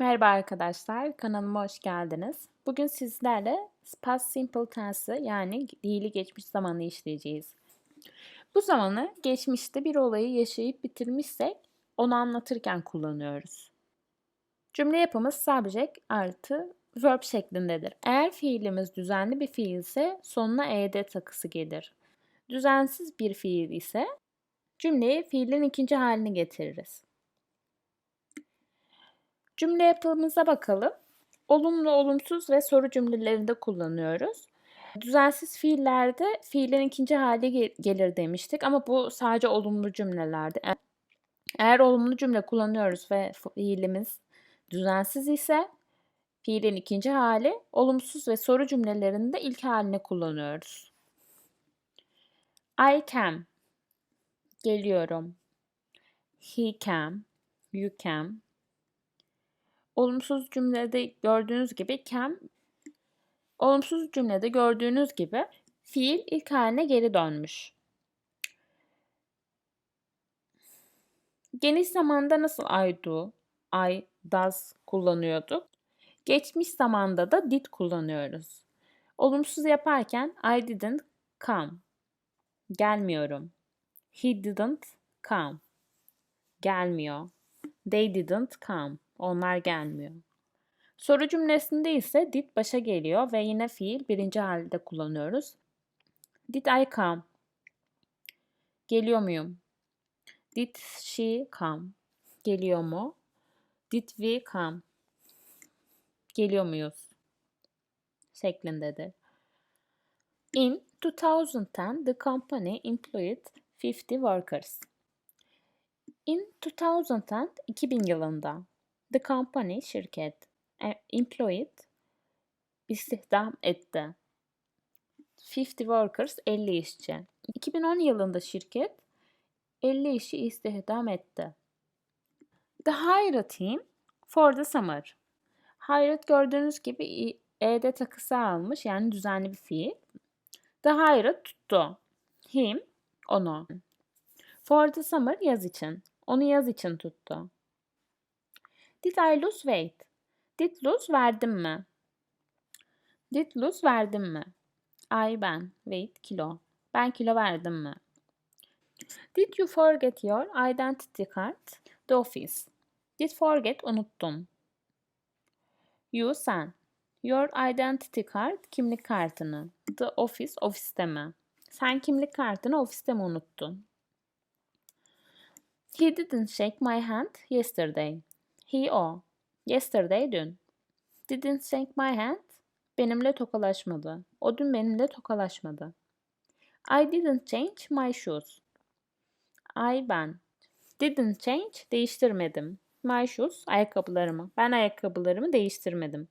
Merhaba arkadaşlar, kanalıma hoş geldiniz. Bugün sizlerle past simple tense'ı yani fiili geçmiş zamanı işleyeceğiz. Bu zamanı geçmişte bir olayı yaşayıp bitirmişsek onu anlatırken kullanıyoruz. Cümle yapımız subject artı verb şeklindedir. Eğer fiilimiz düzenli bir fiil ise sonuna ed takısı gelir. Düzensiz bir fiil ise cümleyi fiilin ikinci halini getiririz. Cümle yapımıza bakalım. Olumlu, olumsuz ve soru cümlelerinde kullanıyoruz. Düzensiz fiillerde fiilin ikinci hali gelir demiştik ama bu sadece olumlu cümlelerde. Eğer olumlu cümle kullanıyoruz ve fiilimiz düzensiz ise fiilin ikinci hali olumsuz ve soru cümlelerinde ilk haline kullanıyoruz. I came geliyorum. He came, you came, olumsuz cümlede gördüğünüz gibi cam olumsuz cümlede gördüğünüz gibi fiil ilk haline geri dönmüş. Geniş zamanda nasıl I do, I does kullanıyorduk. Geçmiş zamanda da did kullanıyoruz. Olumsuz yaparken I didn't come. Gelmiyorum. He didn't come. Gelmiyor. They didn't come. Onlar gelmiyor. Soru cümlesinde ise did başa geliyor ve yine fiil birinci halde kullanıyoruz. Did I come? Geliyor muyum? Did she come? Geliyor mu? Did we come? Geliyor muyuz? şeklindedir. In 2010, the company employed 50 workers. In 2010, 2000 yılında The company şirket e, employed istihdam etti. 50 workers 50 işçi. 2010 yılında şirket 50 işi istihdam etti. The hired team for the summer. Hired gördüğünüz gibi ed takısı almış yani düzenli bir fiil. The hired tuttu. Him onu. For the summer yaz için. Onu yaz için tuttu. Did I lose weight? Did lose verdim mi? Did lose verdim mi? I ben. Weight kilo. Ben kilo verdim mi? Did you forget your identity card? The office. Did forget unuttum. You sen. Your identity card kimlik kartını. The office ofiste mi? Sen kimlik kartını ofiste mi unuttun? He didn't shake my hand yesterday. He o. Yesterday dün. Didn't shake my hand. Benimle tokalaşmadı. O dün benimle tokalaşmadı. I didn't change my shoes. I ben. Didn't change değiştirmedim. My shoes ayakkabılarımı. Ben ayakkabılarımı değiştirmedim.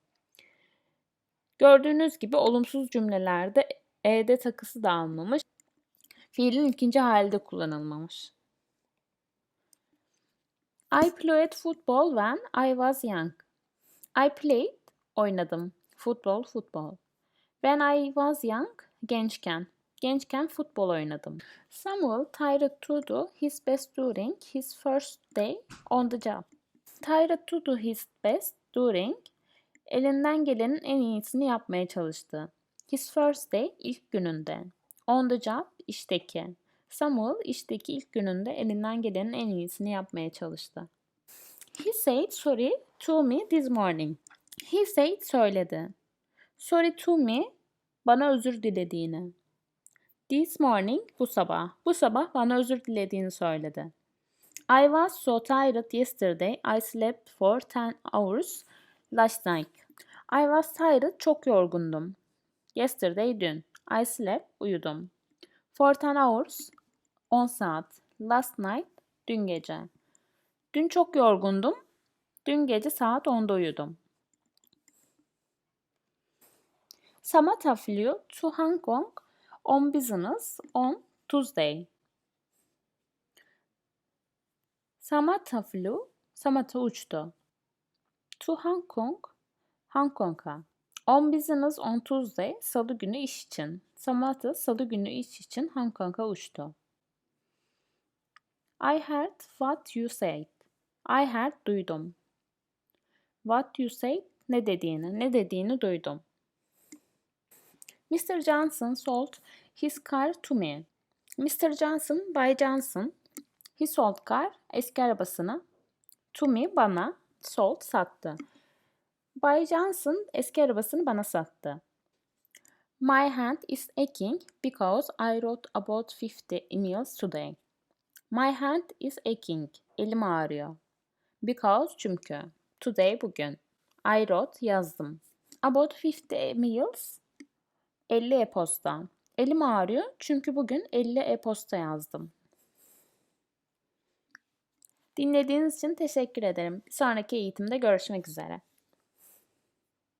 Gördüğünüz gibi olumsuz cümlelerde ed takısı da almamış. Fiilin ikinci halde kullanılmamış. I played football when I was young. I played, oynadım. Football, football. When I was young, gençken. Gençken futbol oynadım. Samuel tried to do his best during his first day on the job. Tried to do his best during elinden gelenin en iyisini yapmaya çalıştı. His first day ilk gününde. On the job işteki. Samuel işteki ilk gününde elinden gelenin en iyisini yapmaya çalıştı. He said sorry to me this morning. He said söyledi. Sorry to me bana özür dilediğini. This morning bu sabah. Bu sabah bana özür dilediğini söyledi. I was so tired yesterday. I slept for 10 hours last night. I was tired. Çok yorgundum. Yesterday dün. I slept uyudum. For 10 hours 10 saat. Last night, dün gece. Dün çok yorgundum. Dün gece saat 10'da uyudum. Samantha flew to Hong Kong on business on Tuesday. Samantha flew, Samantha uçtu. To Hong Kong, Hong Kong'a. On business on Tuesday, salı günü iş için. Samantha salı günü iş için Hong Kong'a uçtu. I heard what you said. I heard duydum. What you say? Ne dediğini, ne dediğini duydum. Mr. Johnson sold his car to me. Mr. Johnson, Bay Johnson, his sold car, eski arabasını, to me, bana, sold, sattı. Bay Johnson eski arabasını bana sattı. My hand is aching because I wrote about 50 emails today. My hand is aching. Elim ağrıyor. Because çünkü. Today bugün. I wrote yazdım. About 50 emails 50 e-posta. Elim ağrıyor çünkü bugün 50 e-posta yazdım. Dinlediğiniz için teşekkür ederim. Bir sonraki eğitimde görüşmek üzere.